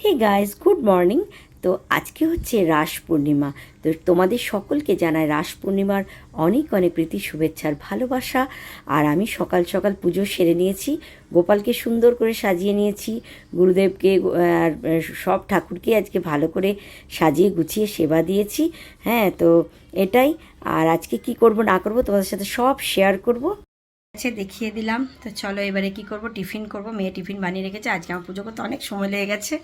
Hey guys good morning তো আজকে হচ্ছে রাস পূর্ণিমা। তো তোমাদের সকলকে জানাই রাস পূর্ণিমার অনেক অনেক প্রীতি শুভেচ্ছার ভালোবাসা। আর আমি সকাল সকাল পুজো সেরে নিয়েছি, গোপালকে সুন্দর করে সাজিয়ে নিয়েছি, গুরুদেবকে আর সব ঠাকুরকে আজকে ভালো করে সাজিয়ে গুছিয়ে সেবা দিয়েছি। হ্যাঁ তো এটাই। আর আজকে কি করব না করব তোমাদের সাথে সব শেয়ার করব। আছে, দেখিয়ে দিলাম। তো চলো এবারে কি করব? টিফিন করব। মেয়ে টিফিন বানিয়ে রেখেছে। আজকে আমার পুজো করতে অনেক সময় লেগে গেছে।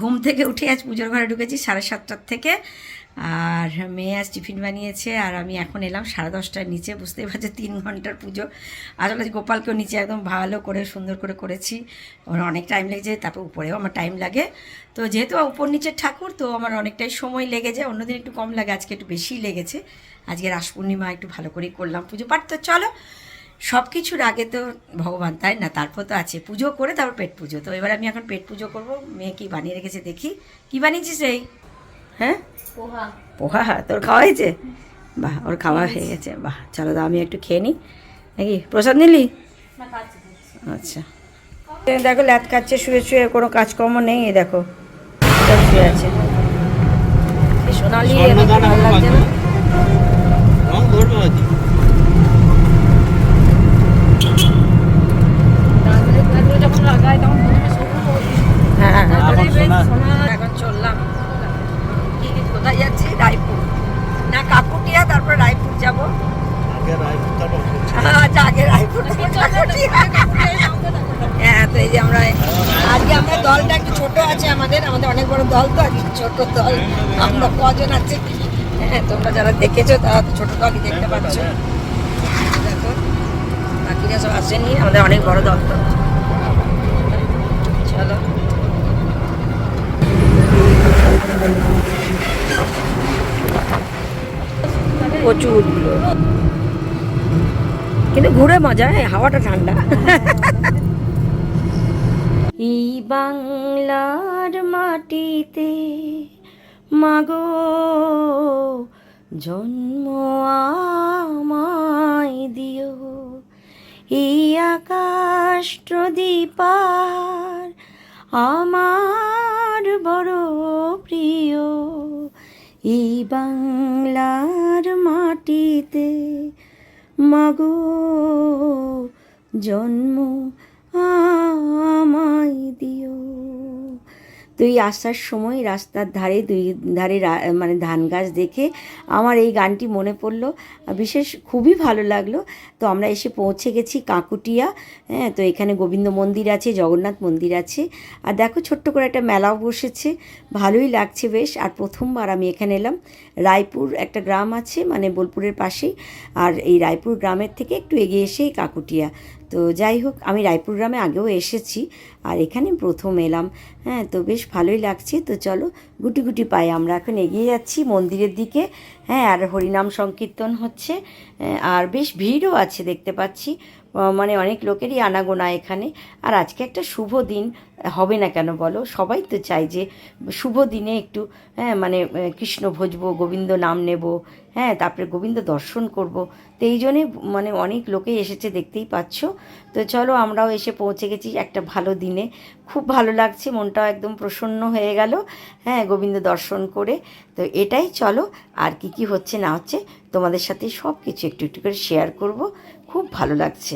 ঘুম থেকে উঠে আজ পুজোর ঘরে ঢুকেছি সাড়ে সাতটার থেকে। আর মেয়ে আজ টিফিন বানিয়েছে আর আমি এখন এলাম সাড়ে দশটার নিচে। বুঝতেই পারছি, তিন ঘণ্টার পুজো। আসলে গোপালকেও নিচে একদম ভালো করে, সুন্দর করে করেছি। ওর অনেক টাইম লেগেছে তারপর উপরেও আমার টাইম লাগে। তো যেহেতু উপর নিচের ঠাকুর, তো আমার অনেকটাই সময় লেগে যায়। অন্যদিন একটু কম লাগে, আজকে একটু বেশি লেগেছে। আজকে রাস পূর্ণিমা একটু ভালো করেই করলাম পুজো পাঠ। তো চলো সব কিছুর আগে তো ভগবান তাই না? তারপর তো আছে। পুজো করে তারপর পেট পুজো। তো এবার আমি এখন পেট পুজো করব। মেয়ে কি বানিয়ে রেখেছে দেখি। কি বানিয়েছিস এই হ্যাঁ? পোহা। পোহা? তোর খাওয়া হয়েছে? বাহ ওর খাওয়া হয়ে গেছে। বাহ চলো দাও আমি একটু খেয়ে নিই। নাকি? প্রসাদ নিলি। আচ্ছা। দেখো ল্যাদ কাচ্ছে শুয়ে শুয়ে কোনো কাজকর্ম নেই দেখো। শুয়ে আছে। এই সোনালি ভালো লাগছে না রং ধরবে হয়তো তারপরে যখন লাগাই তখন প্রথমে সবুজ, হ্যাঁ তারপরে এখন বেশ সোনা- সোনা। এখন চললাম কি কি কোথায় যাচ্ছি রায়পুর না কাকুটিয়া তারপর রায়পুর যাব। আগে রায়পুর তারপর আচ্ছা আগে রায়পুর হ্যাঁ তো এই যে আমরা আজকে আমরা দলটা একটু ছোট আছে আমাদের আমাদের অনেক বড় দল তো আজকে ছোট দল। আমরা কজন আছে? হ্যাঁ তোমরা যারা দেখেছ তারা তো ছোট দলই দেখতে পাচ্ছ। দেখো বাকিরা সব আসেনি আমাদের অনেক বড় দল তো। চলো। প্রচুর। কিন্তু ঘুরে মজা হ্যাঁ হাওয়াটা ঠান্ডা। এই বাংলার মাটিতে মাগো, জন্ম আমায় দিও। এই আকাশ প্রদীপার আমার বড় প্রিয়। এই বাংলার মাটিতে মাগো জন্ম তো এই আসার সময় রাস্তার ধারে দুই, ধারে মানে ধান গাছ দেখে আমার এই গানটি মনে পড়ল। বিশেষ খুবই ভালো লাগল। তো আমরা এসে পৌঁছে গেছি কাকুটিয়া। হ্যাঁ তো এখানে গোবিন্দ মন্দির আছে, জগন্নাথ মন্দির আছে। আর দেখো ছোট্ট করে একটা মেলাও বসেছে। ভালোই লাগছে বেশ। আর প্রথমবার আমি এখানে এলাম। রায়পুর একটা গ্রাম আছে মানে বোলপুরের পাশেই। আর এই রায়পুর গ্রামের থেকে একটু এগিয়ে এসেই কাকুটিয়া। তো যাই হোক, আমি রায়পুর গ্রামে আগেও এসেছি আর এখানে প্রথম এলাম। হ্যাঁ তো বেশ ভালোই লাগছে। তো চলো, গুটি গুটি পায়ে আমরা এখন এগিয়ে যাচ্ছি মন্দিরের দিকে। হ্যাঁ আর হরিনাম সংকীর্তন হচ্ছে আর বেশ ভিড়ও আছে দেখতে পাচ্ছি। মানে অনেক লোকেরই আনাগোনা এখানে। আর আজকে একটা শুভ দিন, হবে না কেন বলো? সবাই তো চায় যে শুভ দিনে একটু হ্যাঁ মানে কৃষ্ণ ভজবো, গোবিন্দ নাম নেব হ্যাঁ তারপরে গোবিন্দ দর্শন করব। তো এই জন্যে মানে অনেক লোকেই এসেছে, দেখতেই পাচ্ছ। তো চলো আমরাও এসে পৌঁছে গেছি একটা ভালো দিনে। খুব ভালো লাগছে, মনটাও একদম প্রসন্ন হয়ে গেল হ্যাঁ গোবিন্দ দর্শন করে। তো এটাই চলো, আর কি কি হচ্ছে না হচ্ছে তোমাদের সাথে সব কিছু একটু একটু করে শেয়ার করব। খুব ভালো লাগছে।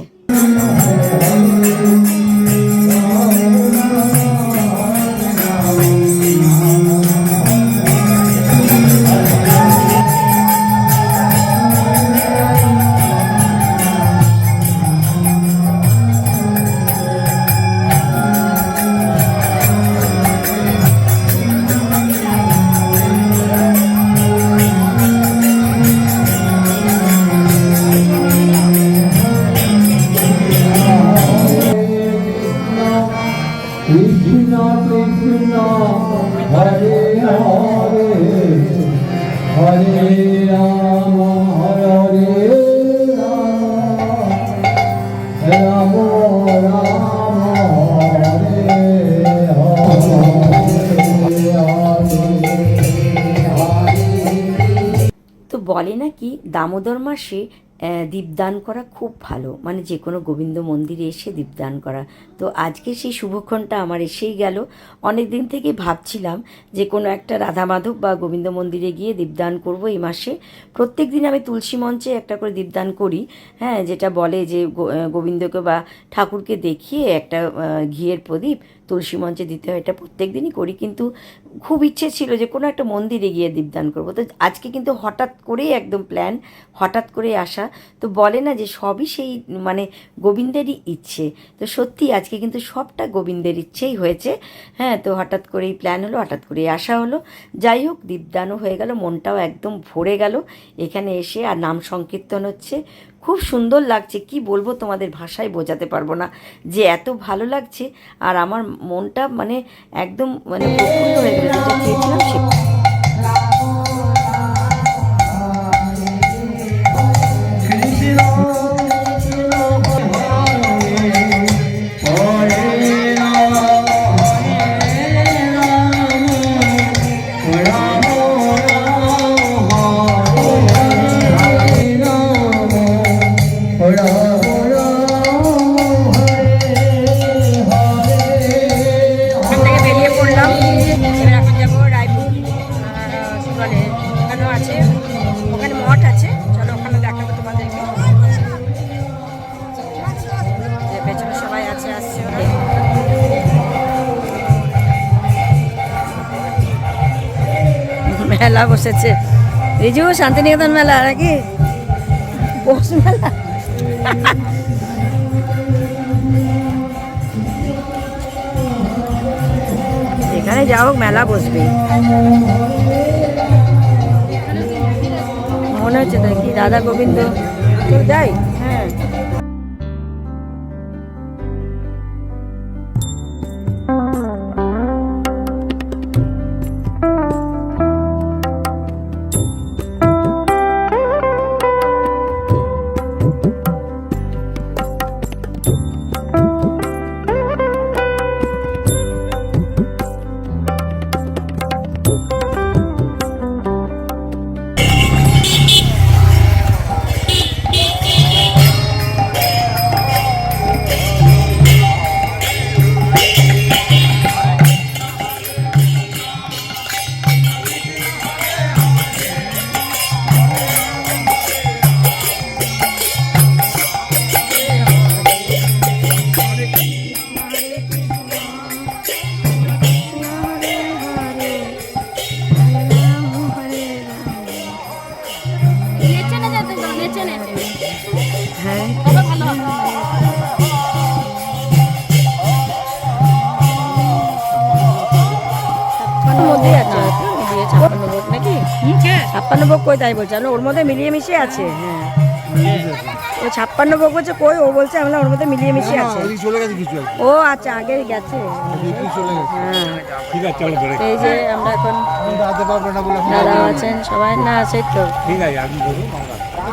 বলে নাকি দামোদর মাসে দীপদান করা খুব ভালো। মানে যে কোনো গোবিন্দ মন্দিরে এসে দীপদান করা। তো আজকে সেই শুভক্ষণটা আমার এসেই গেল। অনেক দিন থেকে ভাবছিলাম যে কোনো একটা রাধা মাধব বা গোবিন্দ মন্দিরে গিয়ে দীপদান করব এই মাসে। প্রত্যেক দিন আমি তুলসী মঞ্চে একটা করে দীপদান করি। হ্যাঁ যেটা বলে যে গোবিন্দকে বা ঠাকুরকে দেখিয়ে একটা ঘিয়ের প্রদীপ তুলসী মঞ্চে দিতে হয়, এটা প্রত্যেক দিনই করি, কিন্তু খুব ইচ্ছে ছিল যে কোনো একটা মন্দিরে গিয়ে দীপদান করব। তো আজকে কিন্তু হঠাৎ করেই একদম প্ল্যান হঠাৎ করে আসা তো বলে না যে সবই সেই মানে গোবিন্দেরই ইচ্ছে। তো সত্যি আজকে কিন্তু সবটা গোবিন্দের ইচ্ছেই হয়েছে। হ্যাঁ তো হঠাৎ করেই প্ল্যান হলো, হঠাৎ করেই আসা হলো। যাই হোক, দীপদানও হয়ে গেল, মনটাও একদম ভরে গেল। এখানে এসে আর নাম সংকীর্তন হচ্ছে। খুব সুন্দর লাগছে। কি বলব তোমাদের ভাষায় বোঝাতে পারব না। যে এত ভালো লাগছে, আর আমার মনটা মানে একদম মানে প্রফুল্ল হয়ে গেল যেটা চেয়েছিলাম সে মেলা বসেছে। রিজু শান্তিনিকেতন মেলা নাকি? পৌষ মেলা। এখানে যা হোক মেলা বসবে। মনে হচ্ছে নাকি রাধা গোবিন্দ? তো যাই। হ্যাঁ। ছাপ্পান্ন ভোগ কই তাই বলছে? আমি ওর মধ্যে মিলিয়ে মিশিয়ে আছে। হ্যাঁ। ও ছাপ্পান্ন ভোগ বলছে কই? ও বলছে আমরা ওর মধ্যে মিলিয়ে মিশিয়ে আছে। ওদিকে চলে গেছে কিছু একটা। ও আচ্ছা আগে গেছে। ওদিকে চলে গেছে। হ্যাঁ। ঠিক আছে চলো ধরে। এই যে আমরা এখন দাদা আছেন সবাই? না তো আছে আমি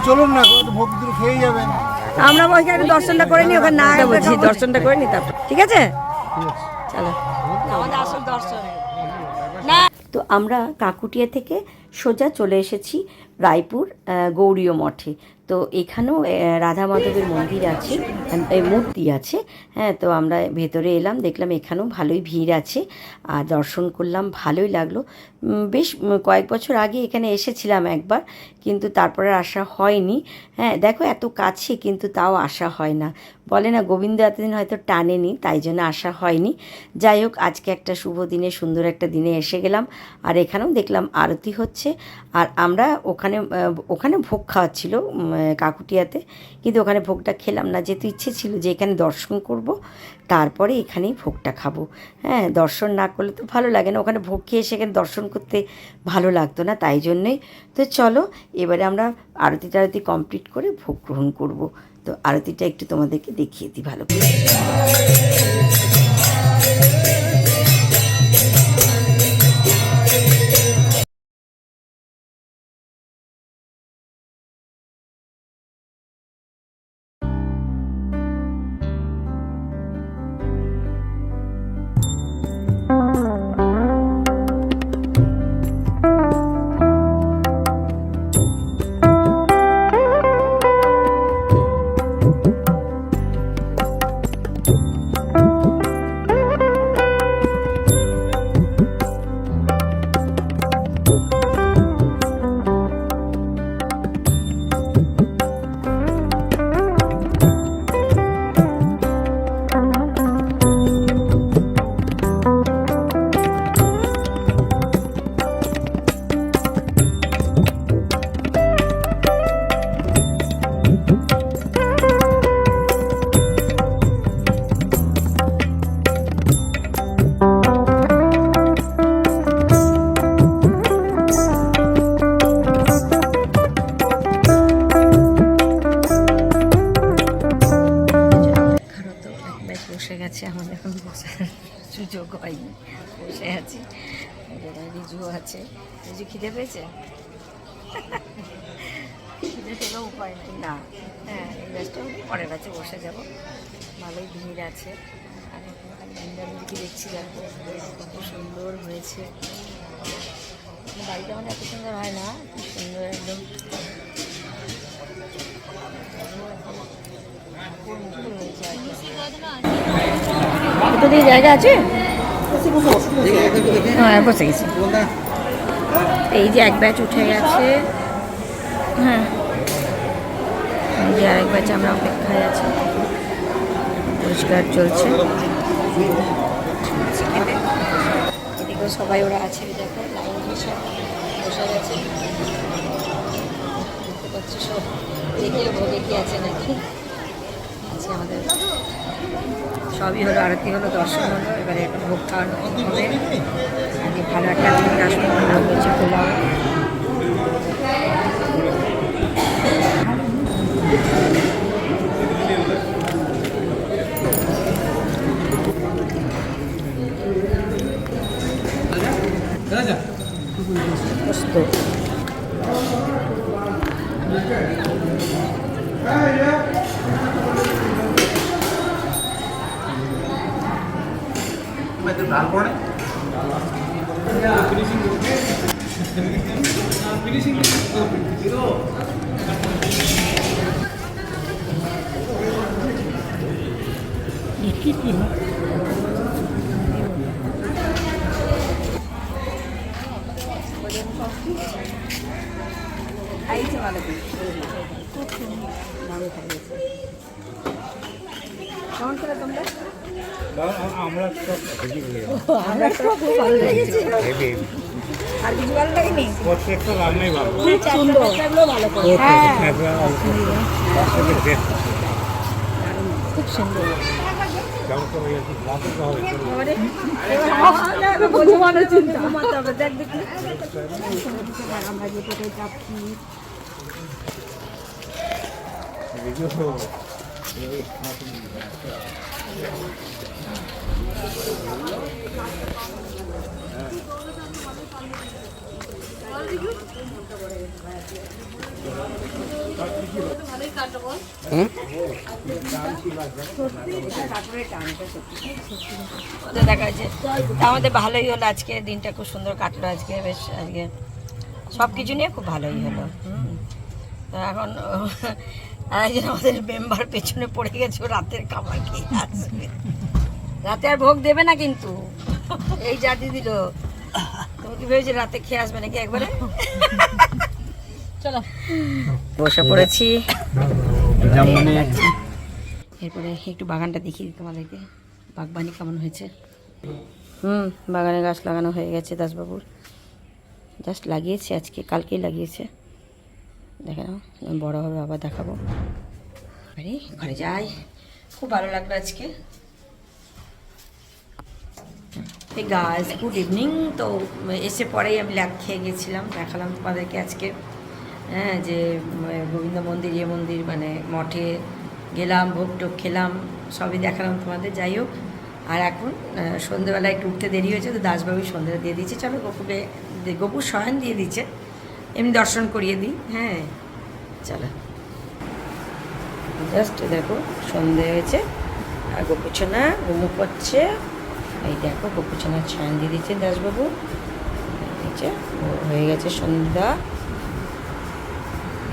চলুন না ভোগ খেয়ে যাবেন। আমরা ওইখানে দর্শনটা করে নি ওখানে না বলছি দর্শনটা করে নি তারপর। ঠিক আছে। চলো। তো আমরা কাকুটিয়া থেকে সোজা চলে এসেছি রায়পুর গৌরীয় মঠে। তো এখানেও রাধা মাধবের মন্দির আছে মূর্তি আছে। হ্যাঁ তো আমরা ভেতরে এলাম, দেখলাম এখানেও ভালোই ভিড় আছে। আর দর্শন করলাম, ভালোই লাগল। বেশ কয়েক বছর আগে এখানে এসেছিলাম একবার। কিন্তু তারপরে আসা হয়নি। হ্যাঁ দেখো এত কাছে কিন্তু তাও আসা হয় না। বলে না গোবিন্দ এতদিন হয়তো টানেনি, তাই জন্য আসা হয়নি। যাই হোক, আজকে একটা শুভ দিনে, সুন্দর একটা দিনে এসে গেলাম। আর এখানেও দেখলাম আরতি হচ্ছে। আর আমরা ওখানে ওখানে ভোগ খাওয়াচ্ছিল কাকুটিয়াতে। কিন্তু ওখানে ভোগটা খেলাম না, যেহেতু ইচ্ছে ছিল যে এখানে দর্শন করব। তারপরে এখানেই ভোগটা খাব। হ্যাঁ দর্শন না করলে তো ভালো লাগে না। ওখানে ভোগ খেয়ে সেখানে দর্শন করতে ভালো লাগতো না, তাই জন্যই। তো চলো, এবারে আমরা আরতি টারতি কমপ্লিট করে ভোগ গ্রহণ করব। তো আরতিটা একটু তোমাদেরকে দেখিয়ে দিই ভালো করে। বেশ বসে গেছে আমাদের এখন বসার সুযোগ হয়নি। বসে আছি রিজু আছে। রিজু খিদে পেয়েছে? খিদে পেলেও উপায় নেই। না হ্যাঁ এই ব্যাচটা পরের কাছে বসে যাব। ভালোই ভিড় আছে। আর মুরগি দেখছি কত সুন্দর হয়েছে। বাড়িটা মানে এত সুন্দর হয় না, খুব সুন্দর একদম। কত দিকে জায়গা আছে? হ্যাঁ বসে গেছি। এই যে এক ব্যাচ উঠে গেছে। হ্যাঁ। এই যে আরেক ব্যাচ আমরা অপেক্ষায় আছি। পরিষ্কার চলছে। এদিকেও সবাই ওরা আছে দেখো, লাইন দিয়ে সব বসে গেছে। দেখতে পাচ্ছি সব দেখে আছে নাকি? আছে আমাদের। সবই হলো আরতি হলো দর্শন হলো এবারে এখন ভোগ খাওয়ানো হবে আগে ভালো একটা আসন ভালো হয়েছে পোলাও পোস্ত খাইছে ভালো করে খুব সুন্দর ভালো খাইয়েছে কেমন করে তোমরা আমরা সব হেভি হয়ে গেলাম আমরা সব খুব ভালো লেগেছে হেভি আর কিছু ভালো লাগেনি প্রত্যেকটা রান্নাই ভালো খুব সুন্দর ভালো করে হ্যাঁ খুব সুন্দর কেমন করে। হয়ে। ঘুমানোর চিন্তা ঘুমাতে হবে দেখ আমরা যে পেটে যাচ্ছি ভিডিও তো ওদের আমাদের ভালোই হলো আজকে, দিনটা খুব সুন্দর কাটলো আজকে, বেশ আজকে সব কিছু নিয়ে খুব ভালোই হলো। তো এখন আমাদের মেম্বার পেছনে পড়ে গেছে রাতের খাবার খেয়ে আসবে। রাতে আর ভোগ দেবে না কিন্তু। এই জাতি দিল ভেবেছো রাতে খেয়ে আসবে নাকি একবারে? চলো। বসে পড়েছি। এরপরে একটু বাগানটা দেখিয়ে দিই তোমাদেরকে। বাগবানি কেমন হয়েছে? হুম বাগানে গাছ লাগানো হয়ে গেছে দাসবাবুর। জাস্ট লাগিয়েছে আজকে কালকেই লাগিয়েছে। দেখে নাও বড় হবে আবার দেখাবো। আরে ঘরে যাই। খুব ভালো লাগল আজকে। এই গাছ গুড ইভিনিং তো এসে পরেই আমি খেয়ে গেছিলাম দেখালাম তোমাদেরকে আজকে। হ্যাঁ যে গোবিন্দ মন্দির ইয়ে মন্দির মানে মঠে গেলাম ভোগ টোগ খেলাম সবই দেখালাম তোমাদের যাই হোক। আর এখন আহ, সন্ধ্যেবেলা একটু উঠতে দেরি হয়েছে তো দাসবাবু সন্ধ্যা দিয়ে দিয়েছে। চলো গপুকে গপুর শয়ন দিয়ে দিচ্ছে এমনি দর্শন করিয়ে দিই হ্যাঁ। চলো। জাস্ট দেখো সন্ধে হয়েছে আর গোপুছনা ঘুমু করছে। এই দেখো গোপুছনার ছায়ান দিয়ে দিচ্ছে দাসবাবু। দিচ্ছে, হয়ে গেছে সন্ধ্যা।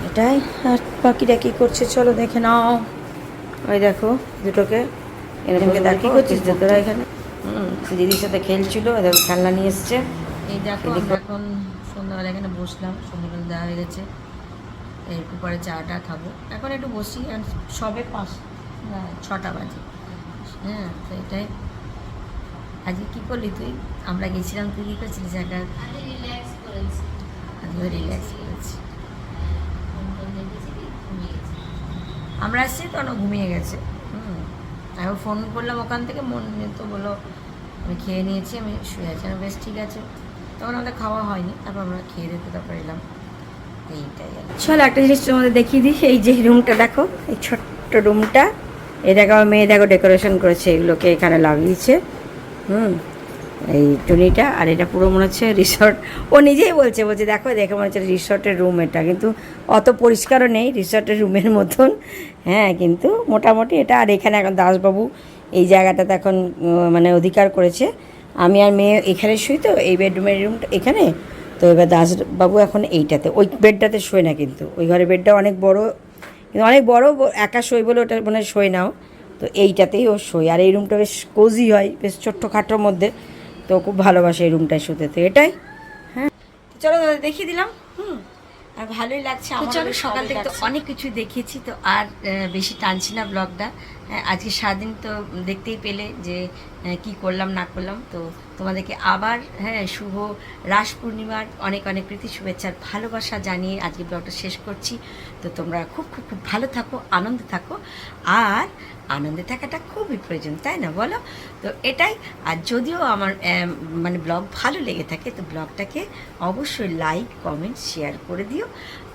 এটাই আর বাকিরা কী করছে চলো দেখে নাও। ওই দেখো দুটোকে এরকমকে দেখো করছিস তোরা এখানে। হুম দিদির সাথে খেলছিল ওই দেখো খেলনা নিয়ে এসছে। এই দেখো এখন সন্ধ্যাবেলা এখানে বসলাম সন্ধ্যাবেলা দেওয়া হয়ে গেছে। একটু পরে চাটা খাব। এখন একটু বসি সবে পাঁচ ছটা বাজে। হ্যাঁ তো এটাই। আজকে কী করলি তুই? আমরা গেছিলাম তুই কী করছিলিস একা? আজকে রিল্যাক্স করেছি। আমরা আসছি তখন ঘুমিয়ে গেছে। হুম। আমি ফোন করলাম ওখান থেকে মন তো বলল আমি খেয়ে নিয়েছি আমি শুয়ে আছি। আমি বেশ ঠিক আছে। তখন আমাদের খাওয়া হয়নি তারপর আমরা খেয়ে দিতে তারপর এলাম। এইটাই চলো একটা জিনিস তোমাদের দেখিয়ে দিই। এই যে রুমটা দেখো এই ছোট্ট রুমটা। এই দেখো আমার মেয়ে দেখো ডেকোরেশন করেছে এগুলোকে এখানে লাগিয়েছে। হুম, এই টুনিটা, আর এটা পুরো মনে হচ্ছে রিসর্ট। ও নিজেই বলছে বলছে, দেখো, দেখে মনে হচ্ছে রিসর্টের রুম এটা। কিন্তু অত পরিষ্কারও নেই রিসর্টের রুমের মতন। হ্যাঁ কিন্তু মোটামুটি এটা, আর এখানে এখন দাসবাবু এই জায়গাটাতে এখন মানে অধিকার করেছে। আমি আর মেয়ে এখানে শুই তো, এই বেডরুমের রুমটা এখানে। তো এবার দাসবাবু এখন এইটাতে, ওই বেডটাতে শোয় না কিন্তু। ওই ঘরের বেডটা অনেক বড়, কিন্তু অনেক বড়, একা শোয় বলে ওটা মানে শোয় নাও। তো এইটাতেই ও শোয়। আর এই রুমটা বেশ কোজি হয় বেশ ছোট্ট খাটোর মধ্যে। তো খুব ভালোবাসে এই রুমটায় শুতে। তো এটাই। হ্যাঁ। তো চলো দাদা দেখিয়ে দিলাম। হুম। আর ভালোই লাগছে আমার চলো সকাল থেকে তো অনেক কিছু দেখিয়েছি। তো আর বেশি টানছি না ব্লগটা হ্যাঁ, আজকে সারাদিন তো দেখতেই পেলে যে কি করলাম, না করলাম। তো তোমাদেরকে আবার হ্যাঁ শুভ রাস পূর্ণিমার অনেক অনেক প্রীতি শুভেচ্ছার ভালোবাসা জানিয়ে আজকে ব্লগটা শেষ করছি। তো তোমরা খুব খুব খুব ভালো থাকো, আনন্দে থাকো। আর আনন্দে থাকাটা খুবই প্রয়োজন, তাই না বলো? তো এটাই। আর যদিও আমার মানে ব্লগ ভালো লেগে থাকে, তো ব্লগটাকে অবশ্যই লাইক কমেন্ট শেয়ার করে দিও।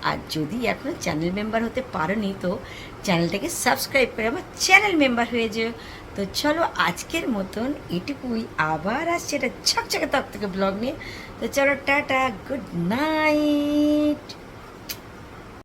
আর যদি এখনও চ্যানেল মেম্বার হতে পারোনি, তো চ্যানেলটাকে সাবস্ক্রাইব করে আমার চ্যানেল মেম্বার হয়ে যেও। তো চলো আজকের মতন এটুকুই। আবার আসছে এটা ছকছকে তক থেকে ব্লগ নিয়ে। তো চলো টাটা গুড নাইট